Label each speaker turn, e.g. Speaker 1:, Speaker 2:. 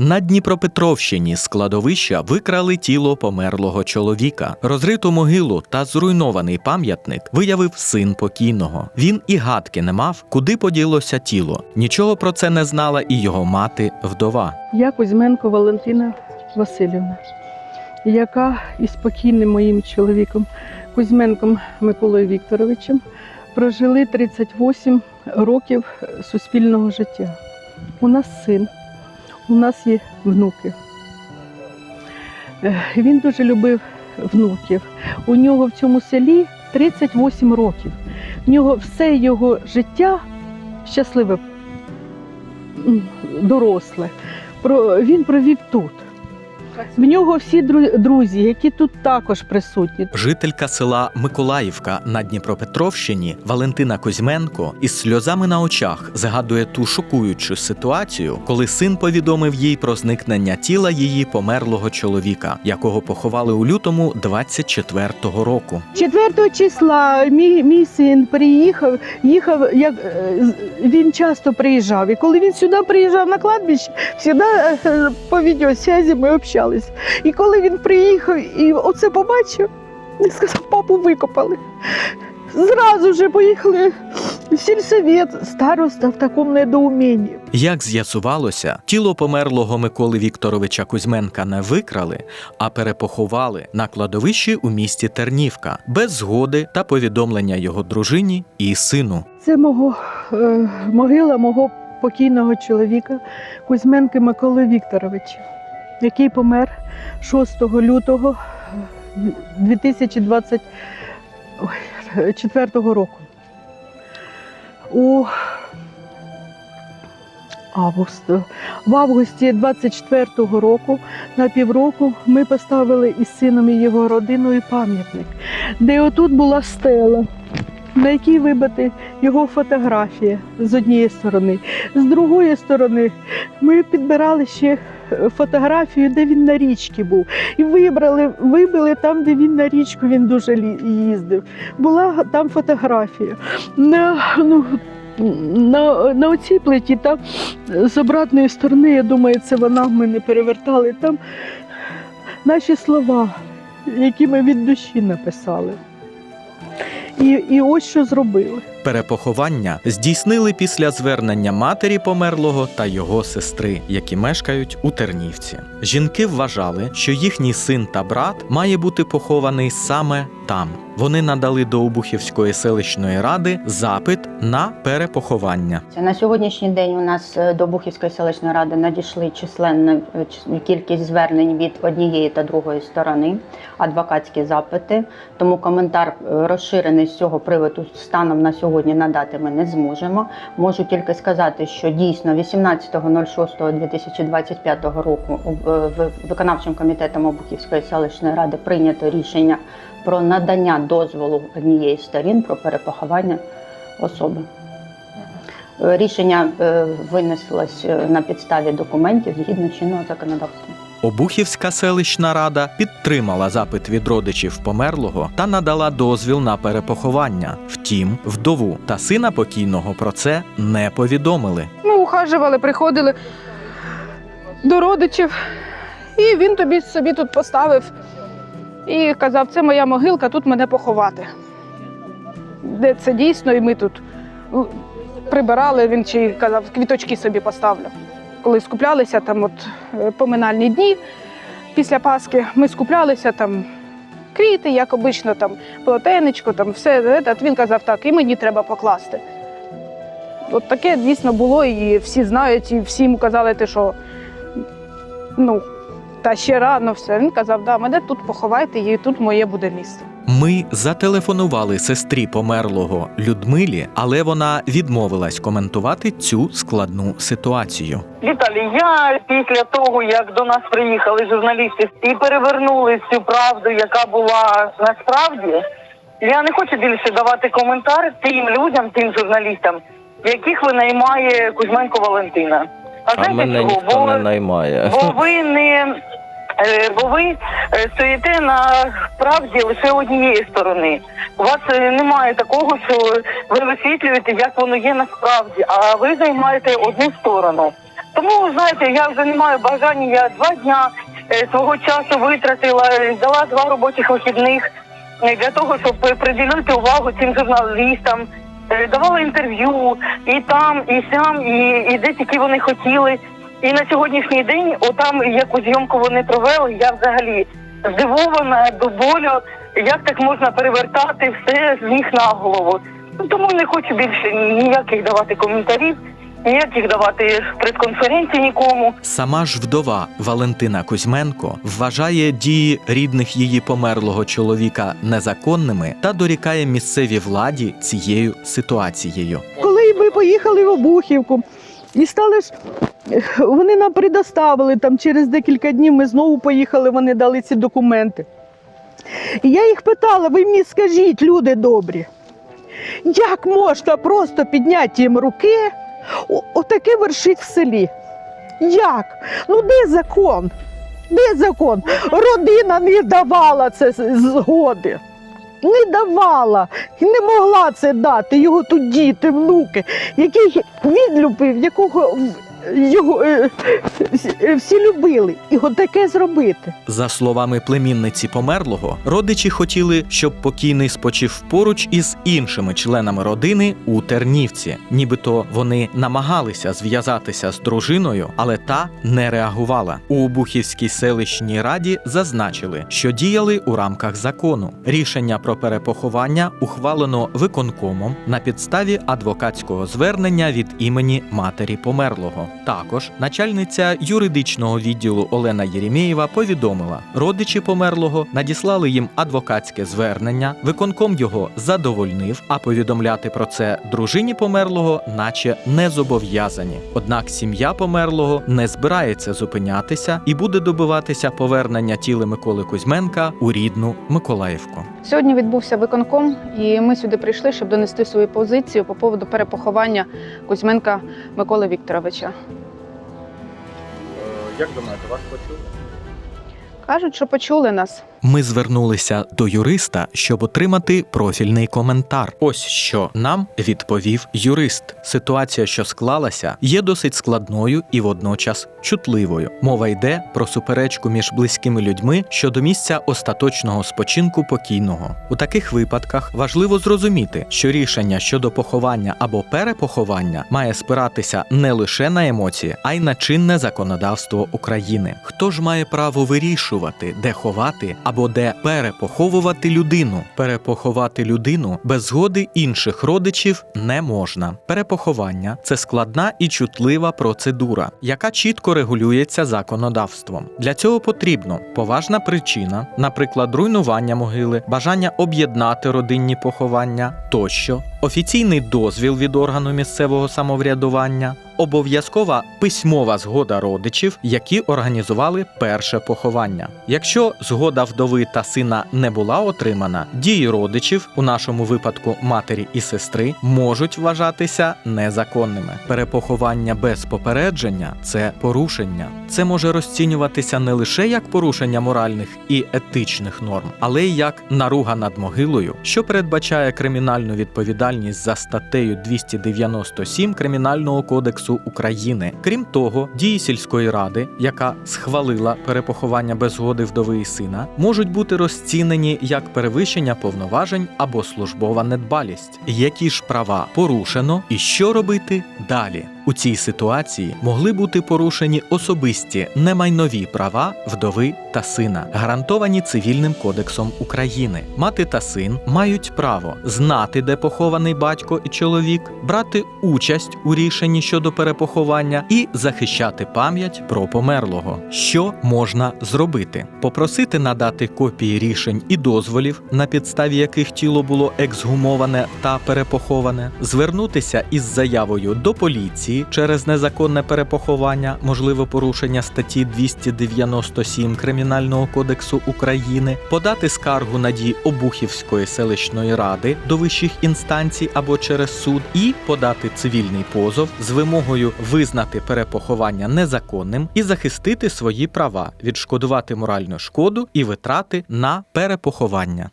Speaker 1: На Дніпропетровщині з кладовища викрали тіло померлого чоловіка. Розриту могилу та зруйнований пам'ятник виявив син покійного. Він і гадки не мав, куди поділося тіло. Нічого про це не знала і його мати вдова.
Speaker 2: Я Кузьменко Валентина Васильівна, яка із покійним моїм чоловіком Кузьменком Миколою Вікторовичем прожили 38 років суспільного життя. У нас син, у нас є внуки. Е, Він дуже любив внуків. У нього в цьому селі 38 років. В нього все його життя щасливе, доросле він провів тут. В нього всі дру- друзі, які тут також присутні.
Speaker 1: Жителька села Миколаївка на Дніпропетровщині Валентина Кузьменко із сльозами на очах згадує ту шокуючу ситуацію, коли син повідомив їй про зникнення тіла її померлого чоловіка, якого поховали у лютому 24-го року.
Speaker 2: 4 числа мій, мій син приїхав, їхав, як е, він часто приїжджав. І коли він сюди приїжджав на кладбище, завжди е, по відеосвязі ми общались. І коли він приїхав і оце побачив, він сказав, папу викопали. Зразу же поїхали в сільсовет, староста в такому недоумінні.
Speaker 1: Як з'ясувалося, тіло померлого Миколи Вікторовича Кузьменка не викрали, а перепоховали на кладовищі у місті Тернівка без згоди та повідомлення його дружині і сину.
Speaker 2: Це мого, е, могила мого покійного чоловіка Кузьменки Миколи Вікторовича, який помер 6 лютого 2024 року. У август. В августі 24-го року на півроку ми поставили із сином і його родиною пам'ятник, де отут була стела, на якій вибита його фотографія з однієї сторони. З другої сторони ми підбирали ще е, фотографію, де він на річці був. І вибрали, вибили там, де він на річку він дуже їздив. Була там фотографія. На, ну, на, на оцій плиті там з обратної сторони, я думаю, це вона ми не перевертали. Там наші слова, які ми від душі написали. І, і ось що зробили.
Speaker 1: Перепоховання здійснили після звернення матері померлого та його сестри, які мешкають у Тернівці. Жінки вважали, що їхній син та брат має бути похований саме там. Вони надали до Обухівської селищної ради запит на перепоховання.
Speaker 3: На сьогоднішній день у нас е, до Бухівської селищної ради надійшли численна е, кількість звернень від однієї та другої сторони, адвокатські запити. Тому коментар е, розширений з цього приводу станом на сьогодні надати ми не зможемо. Можу тільки сказати, що дійсно 18.06.2025 року виконавчим комітетом Обухівської селищної ради прийнято рішення про надання дозволу однієї з сторін про перепоховання особи. Рішення е, винеслось е, на підставі документів згідно чинного законодавства.
Speaker 1: Обухівська селищна рада підтримала запит від родичів померлого та надала дозвіл на перепоховання. Втім, вдову та сина покійного про це не повідомили.
Speaker 4: Ми ухажували, приходили до родичів, і він тобі собі тут поставив і казав, це моя могилка, тут мене поховати. Де це дійсно, і ми тут ну, прибирали, він чи казав, квіточки собі поставлю. Коли скуплялися там от е, поминальні дні після Пасхи, ми скуплялися там квіти, як обично, там полотенечко, там все. Він казав, так, і мені треба покласти. От таке дійсно було, і всі знають, і всі йому казали, що ну, та ще рано все. Він казав, да, мене тут поховайте, і тут моє буде місце.
Speaker 1: Ми зателефонували сестрі померлого Людмилі, але вона відмовилась коментувати цю складну ситуацію.
Speaker 5: Віталій, я після того, як до нас приїхали журналісти і перевернули цю правду, яка була насправді, я не хочу більше давати коментар тим людям, тим журналістам, яких винаймає Кузьменко Валентина. А знаєте чого? Бо,
Speaker 1: наймає.
Speaker 5: бо ви не е, бо ви е, стоїте на правді лише однієї сторони. У вас е, немає такого, що ви висвітлюєте, як воно є насправді, а ви займаєте одну сторону. Тому, знаєте, я вже не маю бажання. Я два дня свого часу витратила, дала два робочих вихідних для того, щоб приділити увагу цим журналістам. Е, Давала інтерв'ю і там, і сям, і, і де тільки вони хотіли. І на сьогоднішній день, отам яку зйомку вони провели, я взагалі здивована до болю, як так можна перевертати все з ніг на голову. Ну, Тому не хочу більше ніяких давати коментарів, ніяких давати прес-конференцій нікому.
Speaker 1: Сама ж вдова Валентина Кузьменко вважає дії рідних її померлого чоловіка незаконними та дорікає місцевій владі цією ситуацією.
Speaker 2: Коли ми поїхали в Обухівку, і стали ж вони нам предоставили там через декілька днів. Ми знову поїхали, вони дали ці документи. І я їх питала: ви мені скажіть, люди добрі, як можна просто підняти їм руки, отаке вершить в селі? Як? Ну де закон? Де закон? Родина не давала це згоди. Не давала і не могла це дати. Його тут діти, внуки, яких він любив, якого його е, е, всі любили. От таке зробити.
Speaker 1: За словами племінниці померлого, родичі хотіли, щоб покійний спочив поруч із іншими членами родини у Тернівці. Нібито вони намагалися зв'язатися з дружиною, але та не реагувала. У Обухівській селищній раді зазначили, що діяли у рамках закону. Рішення про перепоховання ухвалено виконкомом на підставі адвокатського звернення від імені матері померлого. Також начальниця юридичного відділу Олена Єремєєва повідомила, родичі померлого надіслали їм адвокатське звернення. Виконком його задовольнив, а повідомляти про це дружині померлого, наче не зобов'язані. Однак сім'я померлого не збирається зупинятися і буде добиватися повернення тіла Миколи Кузьменка у рідну Миколаївку.
Speaker 4: Сьогодні відбувся виконком, і ми сюди прийшли, щоб донести свою позицію по поводу перепоховання Кузьменка Миколи Вікторовича.
Speaker 1: Як думаєте, вас почули?
Speaker 4: Кажуть, що почули нас.
Speaker 1: Ми звернулися до юриста, щоб отримати профільний коментар. Ось що нам відповів юрист. Ситуація, що склалася, є досить складною і водночас чутливою. Мова йде про суперечку між близькими людьми щодо місця остаточного спочинку покійного. У таких випадках важливо зрозуміти, що рішення щодо поховання або перепоховання має спиратися не лише на емоції, а й на чинне законодавство України. Хто ж має право вирішувати, де ховати або де перепоховувати людину? Перепоховати людину без згоди інших родичів не можна. Перепоховання це складна і чутлива процедура, яка чітко регулюється законодавством. Для цього потрібно поважна причина, наприклад, руйнування могили, бажання об'єднати родинні поховання тощо, офіційний дозвіл від органу місцевого самоврядування, обов'язкова письмова згода родичів, які організували перше поховання. Якщо згода вдови та сина не була отримана, дії родичів, у нашому випадку матері і сестри, можуть вважатися незаконними. Перепоховання без попередження це порушення. Це може розцінюватися не лише як порушення моральних і етичних норм, але й як наруга над могилою, що передбачає кримінальну відповідальність за статтею 297 Кримінального кодексу України. Крім того, дії сільської ради, яка схвалила перепоховання без згоди вдови і сина, можуть бути розцінені як перевищення повноважень або службова недбалість. Які ж права порушено і що робити далі? У цій ситуації могли бути порушені особисті немайнові права вдови та сина, гарантовані цивільним кодексом України. Мати та син мають право знати, де похований батько і чоловік, брати участь у рішенні щодо перепоховання і захищати пам'ять про померлого. Що можна зробити? Попросити надати копії рішень і дозволів, на підставі яких тіло було ексгумоване та перепоховане, звернутися із заявою до поліції через незаконне перепоховання, можливо порушення статті 297 Кримінального кодексу України, подати скаргу на дії Обухівської селищної ради до вищих інстанцій або через суд, і подати цивільний позов з вимогою визнати перепоховання незаконним і захистити свої права, відшкодувати моральну шкоду і витрати на перепоховання.